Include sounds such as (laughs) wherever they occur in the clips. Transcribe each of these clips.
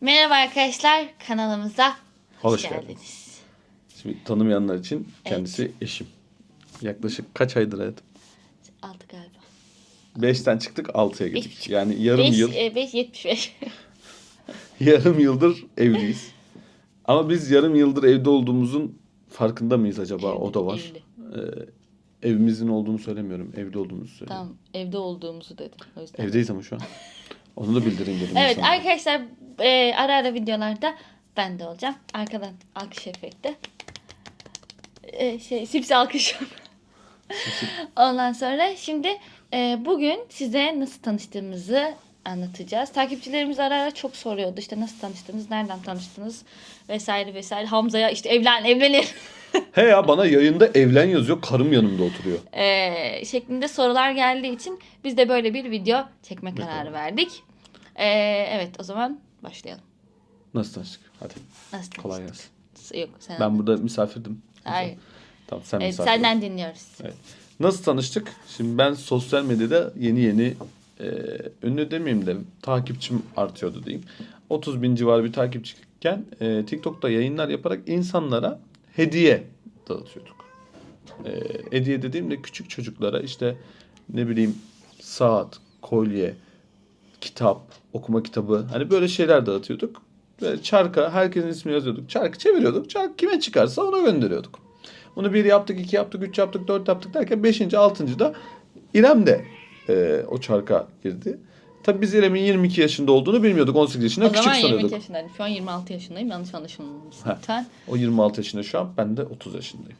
Merhaba arkadaşlar kanalımıza hoş, Hoş geldiniz. geldiniz. Şimdi tanımayanlar için kendisi eşim. Yaklaşık kaç aydır hayatım? Altı galiba. Beşten çıktık altıya Beş girdik. buçuk. Yani yarım 5, yıl, 5, 75. (laughs) yarım yıldır evliyiz. Ama biz yarım yıldır evde olduğumuzun farkında mıyız acaba? Evli, o da var. evli. Ee, evimizin olduğunu söylemiyorum. Evde olduğumuzu söylüyorum. Tamam evde olduğumuzu dedim. O yüzden. Evdeyiz ama şu an. (laughs) Onu da bildireyim dedim. Evet insanlara. arkadaşlar e, ara ara videolarda ben de olacağım. Arkadan alkış efekti. E, şey sipsi alkış. Ondan sonra şimdi e, bugün size nasıl tanıştığımızı anlatacağız. Takipçilerimiz ara ara çok soruyordu işte nasıl tanıştınız, nereden tanıştınız vesaire vesaire. Hamza'ya işte evlen, evlenir (laughs) He ya bana yayında evlen yazıyor. Karım yanımda oturuyor. e, şeklinde sorular geldiği için biz de böyle bir video çekme kararı verdik. E, evet o zaman başlayalım. Nasıl tanıştık? Hadi Nasıl kolay gelsin. Yok sen Ben burada misafirdim. Hayır. Tamam sen Evet, misafir. ol. senden dinliyoruz. Evet. Nasıl tanıştık? Şimdi ben sosyal medyada yeni yeni e, ünlü demeyeyim de takipçim artıyordu diyeyim. 30 bin civarı bir takipçiyken e, TikTok'ta yayınlar yaparak insanlara hediye dağıtıyorduk. E, hediye dediğimde küçük çocuklara işte ne bileyim saat, kolye, kitap, okuma kitabı hani böyle şeyler dağıtıyorduk. Böyle çarka herkesin ismini yazıyorduk. Çarkı çeviriyorduk. Çark kime çıkarsa ona gönderiyorduk. Bunu bir yaptık, iki yaptık, üç yaptık, dört yaptık derken beşinci, altıncı da İrem de e, o çarka girdi. Tabii biz İrem'in 22 yaşında olduğunu bilmiyorduk. 18 yaşında O küçük zaman 22 sanıyorduk. yaşındaydım. Şu an 26 yaşındayım. Yanlış anlaşılmasın Ha. lütfen. O 26 yaşında şu an, ben de 30 yaşındayım.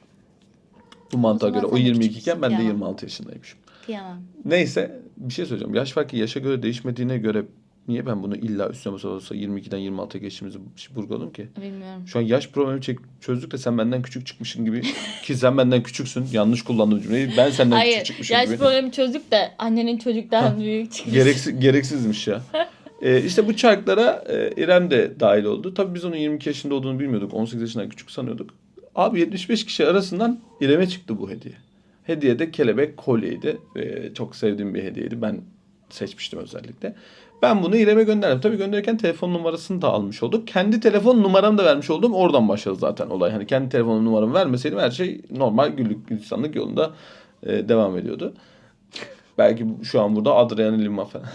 Bu mantığa zaman göre o sen de 22 küçüksün, iken ben de ya. 26 yaşındaymışım. Kıyamam. Neyse bir şey söyleyeceğim. Yaş farkı yaşa göre değişmediğine göre niye ben bunu illa üstüne basa basa 22'den 26'ya geçtiğimizi vurguladım ki? Bilmiyorum. Şu an yaş problemi çek, çözdük de sen benden küçük çıkmışsın gibi. (laughs) Ki sen benden küçüksün. Yanlış kullandım cümleyi. Ben senden küçük Hayır. çıkmışım Yaş gibi. problemi çözdük de annenin çocuktan büyük çıkmış. Gereksiz, (laughs) gereksizmiş ya. Ee, işte bu çarklara e, İrem de dahil oldu. Tabii biz onun 22 yaşında olduğunu bilmiyorduk. 18 yaşından küçük sanıyorduk. Abi 75 kişi arasından İrem'e çıktı bu hediye. Hediye de kelebek kolyeydi. Ee, çok sevdiğim bir hediyeydi. Ben seçmiştim özellikle. Ben bunu İrem'e gönderdim. Tabii gönderirken telefon numarasını da almış olduk. Kendi telefon numaramı da vermiş oldum. Oradan başladı zaten olay. Hani kendi telefon numaramı vermeseydim her şey normal güllük gülistanlık yolunda e, devam ediyordu. Belki şu an burada Adriana Lima falan.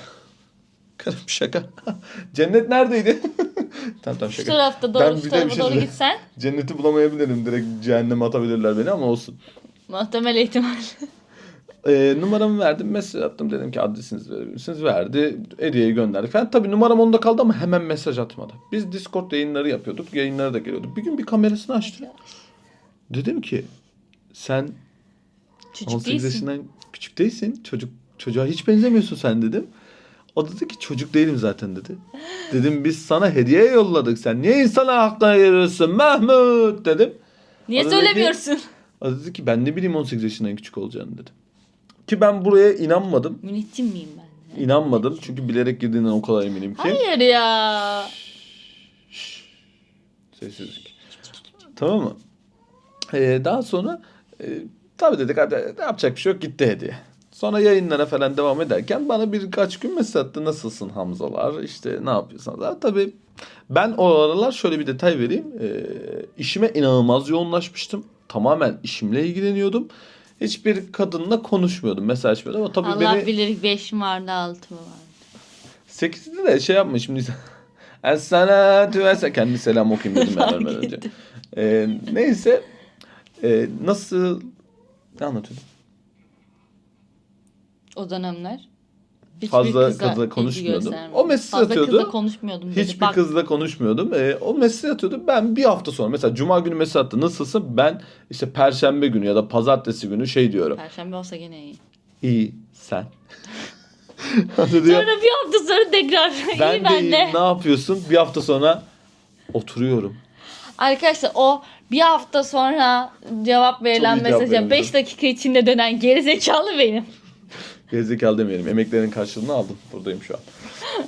(laughs) Karım şaka. (laughs) Cennet neredeydi? (laughs) tamam tamam Şu şaka. tarafta doğru, Ben şu tarafa şey doğru söyleyeyim. gitsen Cenneti bulamayabilirim. Direkt cehenneme atabilirler beni ama olsun. muhtemel ihtimal. Ee, numaramı verdim. Mesaj attım. Dedim ki adresinizi verebilir misiniz? Verdi. Hediyeyi gönderdik falan. Tabii numaram onda kaldı ama hemen mesaj atmadı. Biz Discord yayınları yapıyorduk. Yayınlara da geliyorduk. Bir gün bir kamerasını açtı. Dedim ki sen Çocuk 18 değilsin. yaşından küçük değilsin. Çocuk çocuğa hiç benzemiyorsun sen dedim. O dedi ki çocuk değilim zaten dedi. (gasps) Dedim biz sana hediye yolladık. Sen niye insana haktan veriyorsun Mahmut dedim. Niye O da dedi ki- söylemiyorsun? O dedi ki ben ne bileyim 18 yaşından küçük olacağını dedi. Ki ben buraya inanmadım. Müneccim miyim ben? İnanmadım çünkü bilerek girdiğinden o kadar eminim ki. Hayır ya. Sessizlik. Tamam mı? Ee, daha sonra e, tabii dedik hadi ne yapacak bir şey yok gitti hediye. Sonra yayınlara falan devam ederken bana birkaç gün mesaj attı. Nasılsın Hamzalar? İşte ne yapıyorsun? Daha tabii ben o aralar şöyle bir detay vereyim. Ee, işime inanılmaz yoğunlaşmıştım. Tamamen işimle ilgileniyordum. Hiçbir kadınla konuşmuyordum. Mesaj açmıyordum ama tabii Allah beni... bilir 5 mi vardı 6 mı vardı? 8'de de şey yapma şimdi. Es-salatu ve kendi selam okuyayım dedim ben ölmeden önce. Ee, neyse Ee, nasıl ne anlatıyordum? O dönemler. Hiçbir Fazla kızla konuşmuyordum. O mesaj Fazla atıyordu. kızla konuşmuyordum. dedi. Hiçbir Bak, kızla konuşmuyordum. Ee, o mesaj atıyordu. Ben bir hafta sonra mesela cuma günü mesaj attı. Nasılsın? Ben işte perşembe günü ya da pazartesi günü şey diyorum. Perşembe olsa gene iyi. İyi sen. (laughs) Diyor. Sonra bir hafta sonra tekrar Ben iyi de ben iyiyim. de. Ne yapıyorsun? Bir hafta sonra oturuyorum. Arkadaşlar o bir hafta sonra cevap verilen mesaja vermişim. 5 dakika içinde dönen gerizekalı benim. Gerizekalı demeyelim. Emeklerin karşılığını aldım. Buradayım şu an. (laughs)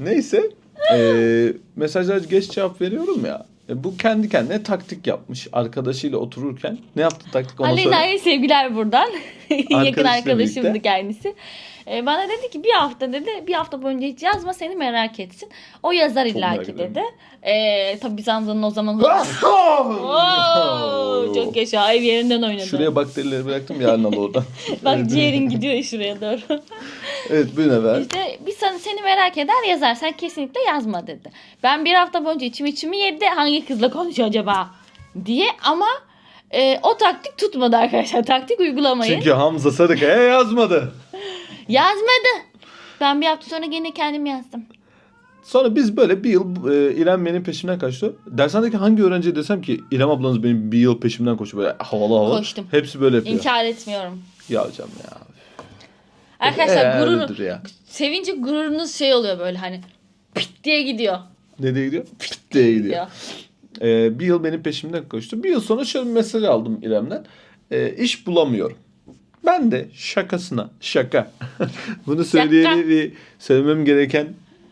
Neyse. eee mesajlara geç cevap veriyorum ya. E, bu kendi kendine taktik yapmış. Arkadaşıyla otururken. Ne yaptı taktik onu söyle. Aleyna'ya sevgiler buradan. (laughs) Yakın arkadaşımdı birlikte. kendisi. E, bana dedi ki bir hafta dedi bir hafta boyunca hiç yazma seni merak etsin. O yazar Çok merak illaki dedi. E, tabii biz Hamza'nın o zaman Oo, çok yaşa ev yerinden oynadı. Şuraya bakterileri bıraktım yarın al oradan. (laughs) Bak ciğerin gidiyor şuraya doğru. (laughs) evet buyurun efendim. İşte bir sana seni merak eder yazar. Sen kesinlikle yazma dedi. Ben bir hafta boyunca içim içimi yedi. Hangi kızla konuşuyor acaba diye ama e, o taktik tutmadı arkadaşlar. Taktik uygulamayın. Çünkü Hamza Sarıkaya yazmadı. Yazmadı. Ben bir hafta sonra gene kendim yazdım. Sonra biz böyle bir yıl e, İrem benim peşimden kaçtı. Dershanedeki hangi öğrenciye desem ki İrem ablanız benim bir yıl peşimden koşuyor böyle havalı havalı. Koştum. Hepsi böyle yapıyor. İnkar etmiyorum. Ya hocam ya. Arkadaşlar Ee, gurur, öyledir ya. sevince gururunuz şey oluyor böyle hani pit diye gidiyor. Ne diye gidiyor? Pit diye gidiyor. Ya. Ee, bir yıl benim peşimden koştu. Bir yıl sonra şöyle bir mesaj aldım İrem'den. Ee, iş bulamıyorum. Ben de şakasına şaka. (laughs) bunu söyleyeli bir söylemem gereken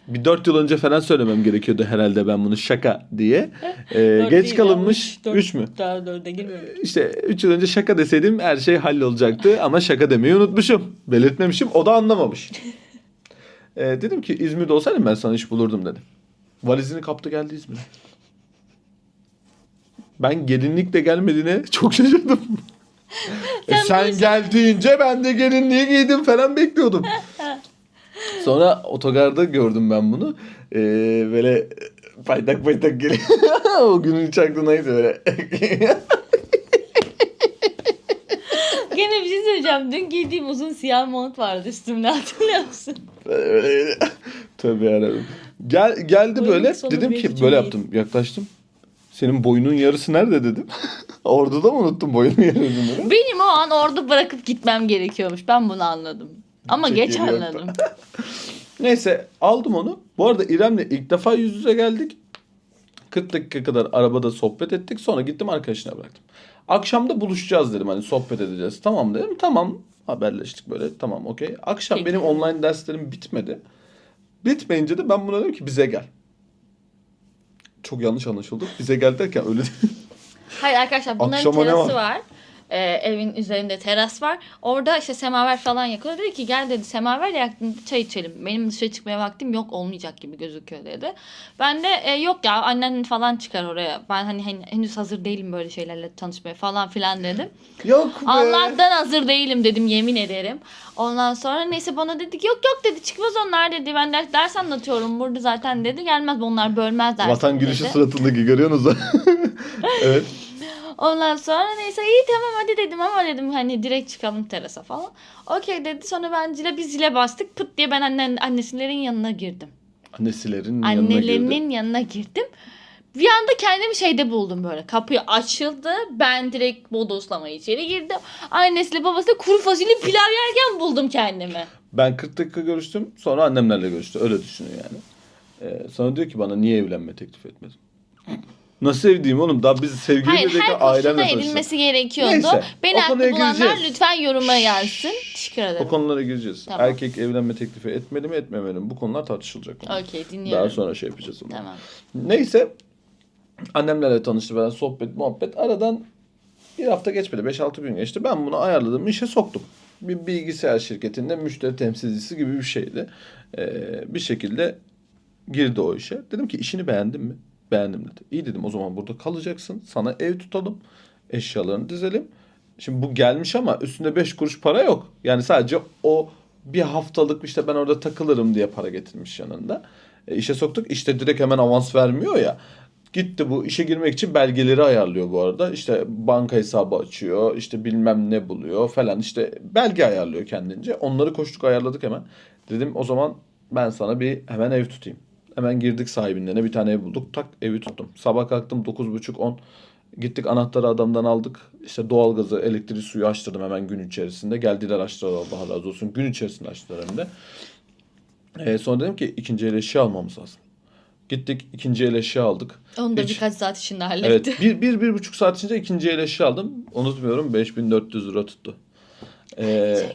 bir dört yıl önce falan söylemem gerekiyordu herhalde ben bunu şaka diye. (laughs) Ee, geç değil kalınmış. ya, dört- Üç mü? Daha dörde girmiyorum. İşte 3 yıl önce şaka deseydim her şey hallolacaktı (laughs) ama şaka demeyi unutmuşum. Belirtmemişim o da anlamamış. Ee, dedim ki İzmir'de olsaydım ben sana iş bulurdum dedim. Valizini kaptı geldi İzmir'e. Ben gelinlikle gelmediğine çok şaşırdım. E, Sen gel deyince ben de gelinliği giydim falan bekliyordum. (laughs) Sonra otogarda gördüm ben bunu. Ee, böyle paytak paytak geliyor. (laughs) o günün hiç aklınaydı böyle. (laughs) Gene bir şey söyleyeceğim. Dün giydiğim uzun siyah mont vardı üstümde hatırlıyor musun? Böyle böyle. Tövbe yarabbim. Gel, geldi Boyunun böyle. sonu Dedim bir ki böyle yaptım. Yaklaştım. Senin boynun yarısı nerede dedim. (laughs) Orada da mı unuttun boynun yarısını? Benim o an orada bırakıp gitmem gerekiyormuş. Ben bunu anladım. Ama Çok geç anladım. (laughs) Neyse aldım onu. Bu arada İrem'le ilk defa yüz yüze geldik. 40 dakika kadar arabada sohbet ettik. Sonra gittim arkadaşına bıraktım. Akşam da buluşacağız dedim hani sohbet edeceğiz. Tamam dedim. Tamam haberleştik böyle. Tamam okey. Akşam Peki. benim online derslerim bitmedi. Bitmeyince de ben buna dedim ki bize gel. Çok yanlış anlaşıldı. Bize gel derken öyle değil. Hayır arkadaşlar bunların Akşama ne terası var? var. Ee, evin üzerinde teras var. Orada işte semaver falan yakıyor. Dedi ki gel dedi semaver yaktın çay içelim. Benim dışarı çıkmaya vaktim yok olmayacak gibi gözüküyor dedi. Ben de "E, yok ya annen falan çıkar oraya. Ben hani hen- henüz hazır değilim böyle şeylerle tanışmaya falan filan dedim. Yok be. Allah'tan hazır değilim dedim yemin ederim. Ondan sonra neyse bana dedi ki yok yok dedi çıkmaz onlar dedi. Ben ders, ders anlatıyorum burada zaten dedi. Gelmez onlar bölmez dersi Vatan gülüşü dedi. suratındaki görüyorsunuz (laughs) evet. Ondan sonra neyse iyi tamam hadi dedim ama dedim hani direkt çıkalım terasa falan. Okey dedi sonra ben zile bir zile bastık pıt diye ben annen, annesilerin yanına girdim. Annesilerin yanına girdi. Annelerinin yanına girdim. Bir anda kendimi şeyde buldum böyle. Kapıyı açıldı. Ben direkt bodoslama içeri girdim. Annesiyle babası da kuru fasulye pilav yerken buldum kendimi. Ben 40 dakika görüştüm. Sonra annemlerle görüştü. Öyle düşünün yani. Ee, sonra diyor ki bana niye evlenme teklif etmedin? Nasıl sevdiğim oğlum? Daha biz Hayır sevgilimizle her ailemle koşulda tanıştık. edilmesi gerekiyordu. Neyse, Beni o haklı konuya bulanlar gireceğiz. lütfen yoruma yazsın. Teşekkür ederim. O konulara gireceğiz. Tamam. Erkek evlenme teklifi etmeli mi etmemeli mi? Bu konular tartışılacak. Okey dinliyorum. Daha sonra şey yapacağız onu. Tamam. Neyse. Annemlerle tanıştı falan sohbet muhabbet. Aradan bir hafta geçmedi. 5-6 gün geçti. Ben bunu ayarladım. işe soktum. Bir bilgisayar şirketinde müşteri temsilcisi gibi bir şeydi. Ee, bir şekilde girdi o işe. Dedim ki işini beğendin mi? Beğendim dedi. İyi dedim o zaman burada kalacaksın. Sana ev tutalım. Eşyalarını dizelim. Şimdi bu gelmiş ama üstünde 5 kuruş para yok. Yani sadece o bir haftalık işte ben orada takılırım diye para getirmiş yanında. E, işe soktuk. İşte direkt hemen avans vermiyor ya. Gitti bu işe girmek için belgeleri ayarlıyor bu arada. İşte banka hesabı açıyor. işte bilmem ne buluyor falan. İşte belge ayarlıyor kendince. Onları koştuk ayarladık hemen. Dedim o zaman ben sana bir hemen ev tutayım. Hemen girdik sahibinden bir tane ev bulduk. Tak evi tuttum. Sabah kalktım 9.30-10. Gittik anahtarı adamdan aldık. İşte doğalgazı, elektriği, suyu açtırdım hemen gün içerisinde. Geldiler açtılar Allah razı olsun. Gün içerisinde açtılar hem de. Ee, sonra dedim ki ikinci el eşya almamız lazım. Gittik ikinci el eşya aldık. Onu da Hiç- birkaç saat içinde Evet hallettim. bir, bir, bir buçuk saat içinde ikinci el eşya aldım. Unutmuyorum 5400 lira tuttu. Ee,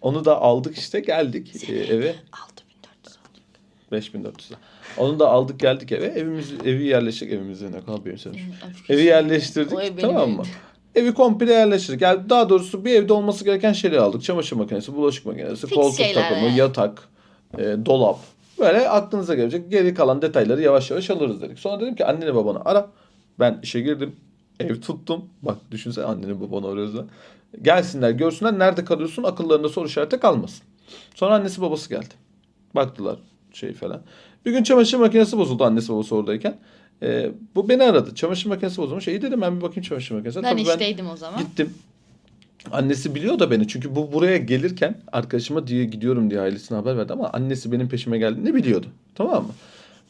onu da aldık işte geldik e, eve. 6400 oldu. 5400 lira. Onu da aldık geldik eve. Evimiz evi yerleştik evimize ne kadar büyük söylemiş. Evi yerleştirdik O ev tamam mı? Evi komple yerleştirdik. Yani daha doğrusu bir evde olması gereken şeyleri aldık. Çamaşır makinesi, bulaşık makinesi, Fix koltuk şeyler takımı, yani. yatak, e, dolap. Böyle aklınıza gelecek geri kalan detayları yavaş yavaş alırız dedik. Sonra dedim ki anneni babanı ara. Ben işe girdim. Ev tuttum. Bak düşünsene anneni babanı arıyoruz da. Gelsinler görsünler nerede kalıyorsun akıllarında soru işareti kalmasın. Sonra annesi babası geldi. Baktılar şey falan. Bir gün çamaşır makinesi bozuldu annesi babası oradayken. Ee, bu beni aradı. Çamaşır makinesi bozulmuş. İyi dedim ben bir bakayım çamaşır makinesine. Ben Tabii işteydim o zaman. Gittim. Annesi biliyor da beni çünkü bu buraya gelirken arkadaşıma diye gidiyorum diye ailesine haber verdi ama annesi benim peşime geldiğini biliyordu. Tamam mı?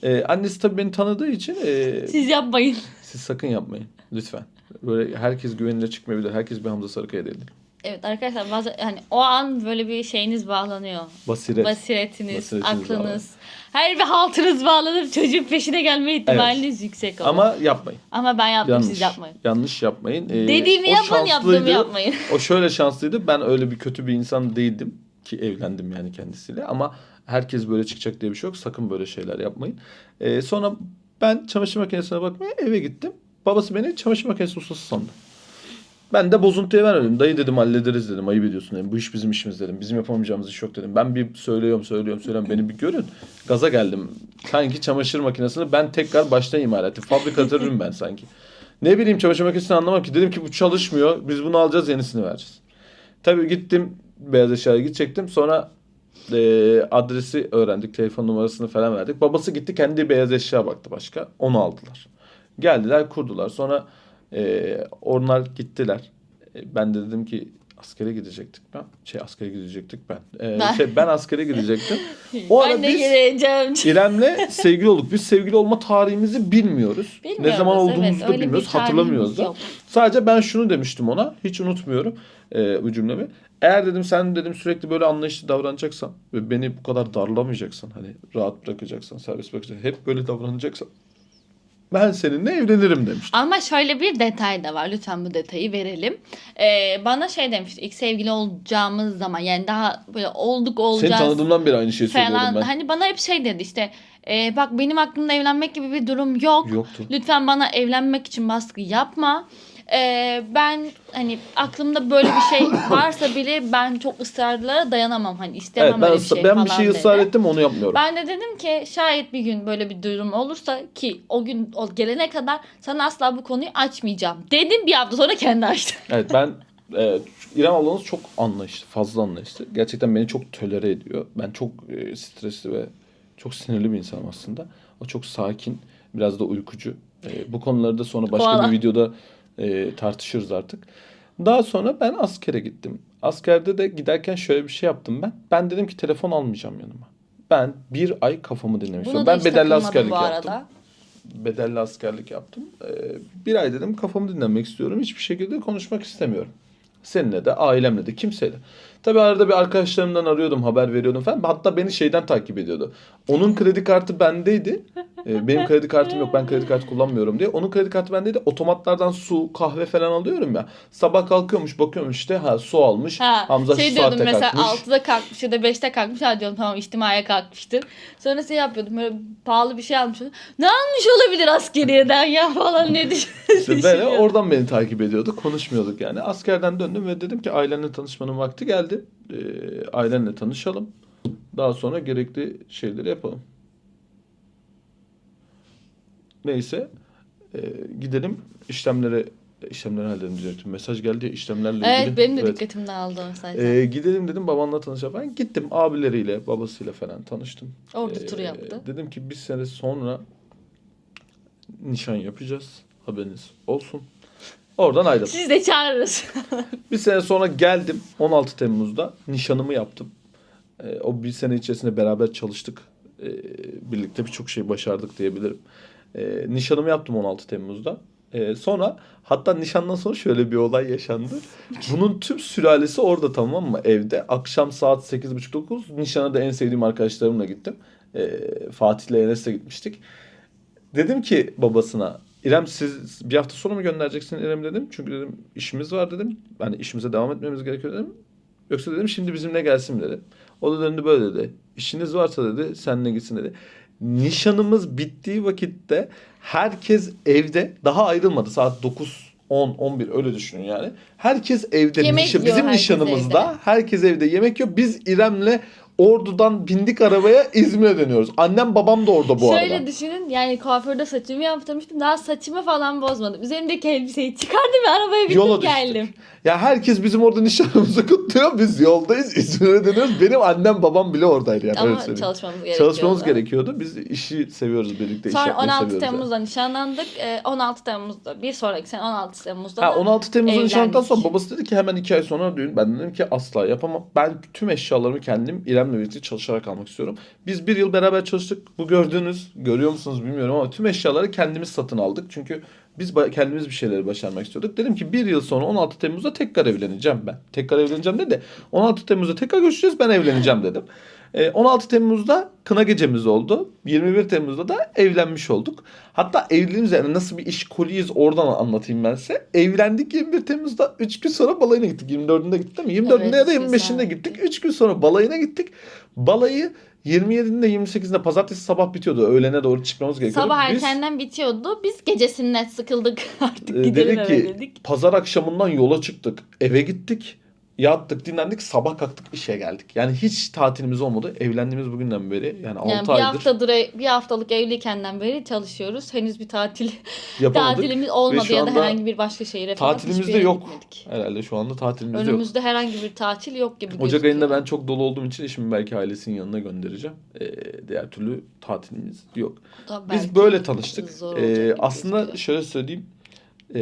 Ee, annesi tabii beni tanıdığı için e, Siz yapmayın. siz sakın yapmayın lütfen. Böyle herkes güvenilir çıkmayabilir. Herkes bir Hamza Sarıkaya değildir. Evet arkadaşlar bazen hani o an böyle bir şeyiniz bağlanıyor. Basiret. Basiretiniz, Basiretiniz aklınız, her bir haltınız bağlanıp çocuğun peşine gelme ihtimaliniz yüksek olur. Ama yapmayın. Ama ben yaptım Yanlış. siz yapmayın. Yanlış yapmayın. Ee, Dediğimi o yapın yaptığımı yapmayın. O şöyle şanslıydı. Ben öyle bir kötü bir insan değildim ki evlendim yani kendisiyle ama herkes böyle çıkacak diye bir şey yok. Sakın böyle şeyler yapmayın. Ee, sonra ben çamaşır makinesine bakmaya eve gittim. Babası beni çamaşır makinesi ustası sandı. Ben de bozuntuya vermedim. Dayı dedim hallederiz dedim. Ayıp ediyorsun dedim. Bu iş bizim işimiz dedim. Bizim yapamayacağımız iş yok dedim. Ben bir söylüyorum söylüyorum söylüyorum. Beni bir görün. Gaza geldim. Sanki çamaşır makinesini ben tekrar baştan imal ettim. Fabrikatörüm ben sanki. Ne bileyim çamaşır makinesini anlamam ki. Dedim ki bu çalışmıyor. Biz bunu alacağız yenisini vereceğiz. Tabii gittim beyaz eşyaya gidecektim. Sonra e, adresi öğrendik. Telefon numarasını falan verdik. Babası gitti kendi beyaz eşya baktı başka. Onu aldılar. Geldiler kurdular. Sonra e, onlar gittiler. E, ben de dedim ki askere gidecektik ben. Şey askere gidecektik ben. E, Ben- Şey, ben askere gidecektim. (laughs) O ara ben de biz- geleceğim. (laughs) İrem'le sevgili olduk. Biz sevgili olma tarihimizi bilmiyoruz. ne Bilmiyoruz, zaman olduğumuzu evet, da bilmiyoruz. Hatırlamıyoruz da. yok. Sadece ben şunu demiştim ona. Hiç unutmuyorum e, bu cümlemi. Eğer dedim sen dedim sürekli böyle anlayışlı davranacaksan ve beni bu kadar darlamayacaksan hani rahat bırakacaksan, serbest bırakacaksan, hep böyle davranacaksan ben seninle evlenirim demiştim. Ama şöyle bir detay da var. Lütfen bu detayı verelim. Ee, bana şey demişti. ilk sevgili olacağımız zaman yani daha böyle olduk Seni olacağız tanıdığımdan beri aynı şeyi söylüyorum ben. Hani bana hep şey dedi işte. e, bak benim aklımda evlenmek gibi bir durum yok. Yoktu. Lütfen bana evlenmek için baskı yapma. Ee, ben hani aklımda böyle bir şey varsa bile ben çok ısrarlara dayanamam. Hani istemem Evet ben, öyle bir şey ben bir şey dedi. ısrar ettim onu yapmıyorum. Ben de dedim ki şayet bir gün böyle bir durum olursa ki o gün o gelene kadar sana asla bu konuyu açmayacağım. Dedim bir hafta sonra kendi açtı. (laughs) Evet ben e, İrem ablanız çok anlayışlı, fazla anlayışlı. Gerçekten beni çok tolere ediyor. Ben çok e, stresli ve çok sinirli bir insanım aslında. O çok sakin, biraz da uykucu. E, bu konuları da sonra başka Koala. bir videoda e, tartışırız artık. Daha sonra ben askere gittim. Askerde de giderken şöyle bir şey yaptım ben. Ben dedim ki telefon almayacağım yanıma. Ben bir ay kafamı dinlemek istiyorum. Ben bedelli askerlik yaptım bedelli askerlik yaptım. Ee, bir ay dedim kafamı dinlemek istiyorum. Hiçbir şekilde konuşmak istemiyorum. Seninle de ailemle de kimseyle. Tabii arada bir arkadaşlarımdan arıyordum haber veriyordum falan. Hatta beni şeyden takip ediyordu. Onun kredi kartı bendeydi. Ee, benim kredi kartım yok ben kredi kartı kullanmıyorum diye. Onun kredi kartı bendeydi. Otomatlardan su kahve falan alıyorum ya. Sabah kalkıyormuş bakıyormuş işte ha su almış. Ha, Hamza şey şu diyordum saatte mesela kalkmış. 6'da kalkmış ya da 5'te kalkmış. Ha diyorum tamam içtimaya kalkmıştır. Sonra şey yapıyordum böyle pahalı bir şey almış. Ne almış olabilir askeriyeden ya falan ne (laughs) düş- İşte böyle oradan beni takip ediyordu. Konuşmuyorduk yani. Askerden döndüm ve dedim ki ailenle tanışmanın vakti geldi. Ee, ailenle tanışalım. Daha sonra gerekli şeyleri yapalım. Neyse. e, gidelim işlemlere işlemleri halledelim diyecektim. Mesaj geldi ya işlemlerle ilgili. Evet benim de Evet. dikkatimden aldı o zaten. Ee, gidelim dedim babanla tanışalım. Ben gittim abileriyle babasıyla falan tanıştım. Orada Ee, tur yaptı. Dedim ki bir sene sonra nişan yapacağız. Haberiniz olsun. Oradan ayrıldım. Siz de çağırırız. (laughs) Bir sene sonra geldim 16 Temmuz'da nişanımı yaptım. Ee, o bir sene içerisinde beraber çalıştık. Ee, birlikte birçok şey başardık diyebilirim. Ee, nişanımı yaptım 16 Temmuz'da. Ee, sonra hatta nişandan sonra şöyle bir olay yaşandı. (laughs) Bunun tüm sülalesi orada tamam mı evde. Akşam saat 8.30-9 nişana da en sevdiğim arkadaşlarımla gittim. Ee, Fatih'le Enes'le gitmiştik. Dedim ki babasına İrem siz bir hafta sonra mı göndereceksin İrem dedim. Çünkü dedim işimiz var dedim. Yani işimize devam etmemiz gerekiyor dedim. Yoksa dedim şimdi bizimle gelsin dedi. O da döndü böyle dedi. İşiniz varsa dedi seninle gitsin dedi. Nişanımız bittiği vakitte herkes evde daha ayrılmadı. Saat 9 10, 11 öyle düşünün yani. Herkes evde. Yemek nişan- bizim herkes nişanımızda evde. herkes evde yemek yiyor. Biz İrem'le Ordu'dan bindik arabaya İzmir'e dönüyoruz. Annem babam da orada bu Şöyle arada. düşünün yani kuaförde saçımı yaptırmıştım. Daha saçımı falan bozmadım. Üzerimdeki elbiseyi çıkardım ve arabaya bindim Yola düştük. geldim. Ya herkes bizim orada nişanımızı kutluyor. Biz yoldayız İzmir'e dönüyoruz. Benim annem babam bile oradaydı yani. öyle Ama söyleyeyim. çalışmamız gerekiyordu. Çalışmamız gerekiyordu. Biz işi seviyoruz birlikte. iş Sonra yapmayı 16 seviyoruz yani. Temmuz'da nişanlandık. Ee, 16 Temmuz'da bir sonraki sene 16 Temmuz'da Ha, da 16 Temmuz'da nişanlıktan sonra babası dedi ki hemen 2 ay sonra düğün. Ben dedim ki asla yapamam. Ben tüm eşyalarımı kendim İrem'le birlikte çalışarak almak istiyorum. Biz bir yıl beraber çalıştık. Bu gördüğünüz, görüyor musunuz bilmiyorum ama tüm eşyaları kendimiz satın aldık. Çünkü biz kendimiz bir şeyleri başarmak istiyorduk. Dedim ki bir yıl sonra 16 Temmuz'da tekrar evleneceğim ben. Tekrar evleneceğim dedi. 16 Temmuz'da tekrar görüşeceğiz ben evleneceğim dedim. Ee, 16 Temmuz'da kına gecemiz oldu. 21 Temmuz'da da evlenmiş olduk. Hatta evliliğimiz yani nasıl bir iş koliyiz oradan anlatayım ben size. Evlendik 21 Temmuz'da 3 gün sonra balayına gittik. 24'ünde gittik değil mi? 24'ünde Evet, ya da güzel. 25'inde gittik. 3 gün sonra balayına gittik. Balayı 27'inde 28'inde pazartesi sabah bitiyordu. Öğlene doğru çıkmamız gerekiyordu. Sabah Biz, erkenden bitiyordu. Biz gecesinden sıkıldık (laughs) artık e, gidelim dedik ki dedik. pazar akşamından yola çıktık. Eve gittik. Yattık, dinlendik. Sabah kalktık işe geldik. Yani hiç tatilimiz olmadı. Evlendiğimiz bugünden beri yani 6 Yani bir aydır haftadır bir haftalık evliyken beri çalışıyoruz. Henüz bir tatil (laughs) yapamadık. tatilimiz olmadı ya da herhangi bir başka şehire falan Tatilimizde hiçbir yere yok. gitmedik. Herhalde şu anda tatilimizde yok. Önümüzde herhangi bir tatil yok gibi Ocak gözüküyor. ayında ben çok dolu olduğum için eşimi belki ailesinin yanına göndereceğim. Ee, diğer türlü tatilimiz yok. Biz böyle tanıştık. Ee, aslında gözüküyor. şöyle söyleyeyim. Ee,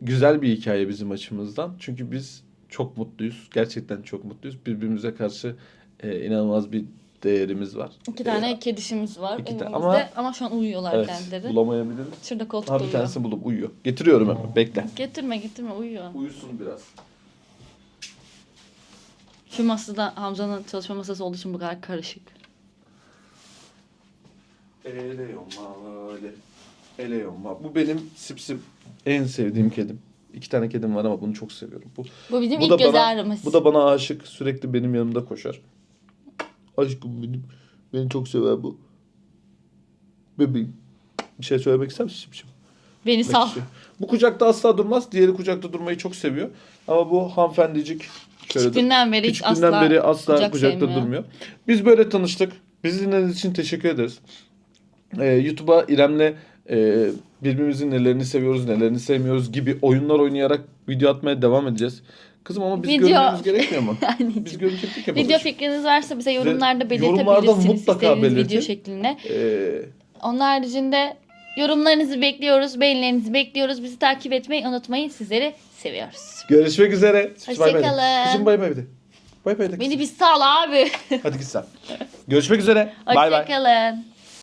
güzel bir hikaye bizim açımızdan. Çünkü biz çok mutluyuz. Gerçekten çok mutluyuz. Birbirimize karşı e, inanılmaz bir değerimiz var. İki tane kedişimiz var iki evimizde ama- ama, şu an uyuyorlar Evet. kendileri. Bulamayabiliriz. Şurada koltukta Ha bir uyuyor. tanesini bulup uyuyor. Getiriyorum hemen. Bekle. Getirme getirme uyuyor. Uyusun biraz. Şu masada Hamza'nın çalışma masası olduğu için bu kadar karışık. Ele yomma öyle. Ele yomma. Bu benim sip sip en sevdiğim kedim. İki tane kedim var ama bunu çok seviyorum. Bu, Bu bizim bu ilk göz bana, ağrımız. bu da bana aşık. Sürekli benim yanımda koşar. Aşkım benim. Beni çok sever bu. Bebeğim. Bir şey söylemek ister misin? Sip? Beni sal. Bu kucakta asla durmaz. Diğeri kucakta durmayı çok seviyor. Ama bu hanımefendicik şöyle Küçüklüğünden beri hiç Küçüklüğünden asla beri asla kucak kucakta sevmiyor. durmuyor. Biz böyle tanıştık. Bizi dinlediğiniz için teşekkür ederiz. Ee, YouTube'a İrem'le e, birbirimizin nelerini seviyoruz, nelerini sevmiyoruz gibi oyunlar oynayarak video atmaya devam edeceğiz. Kızım ama biz Video- görmemiz gerekmiyor mu? (laughs) Biz görüntülük yapalım. Video fikriniz varsa bize yorumlarda belirtebilirsiniz. yorumlarda mutlaka belirtin. video şeklinde. Ee, Onun haricinde yorumlarınızı bekliyoruz, beğenilerinizi bekliyoruz. Bizi takip etmeyi unutmayın. Sizleri seviyoruz. görüşmek üzere. Hoşça Bay bay de. kalın. Kızım bay bay bir de. Bay bay de. Beni bir sal abi. Hadi git sen. Görüşmek üzere. (laughs) Bay bay. Hoşçakalın.